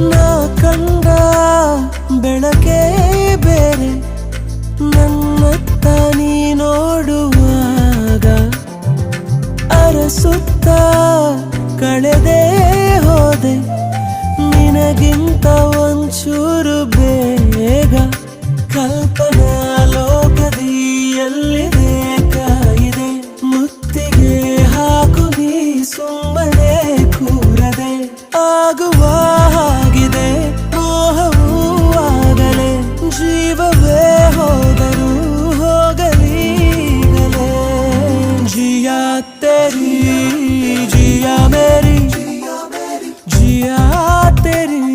ನಾ ಕಂಡ ಬೆಳಕೇ ಬೇರೆ, ನನ್ನತ್ತ ನೀ ನೋಡುವಾಗ ಅರಸುತ್ತ ಕಳೆದೆ ಹೋದೆ, ನಿನಗಿಂತ ಒಂಚೂರು ಬೇಗ. ಕಲ್ಪನಾ ಲೋಕದಿ ಎಲ್ಲಿದೆ ಮುತ್ತಿಗೆ ಹಾಕು ನೀ ಸುಮ್ಮನೆ ಕೂರದೆ. ಆಗುವ Diameri Diameri Diameri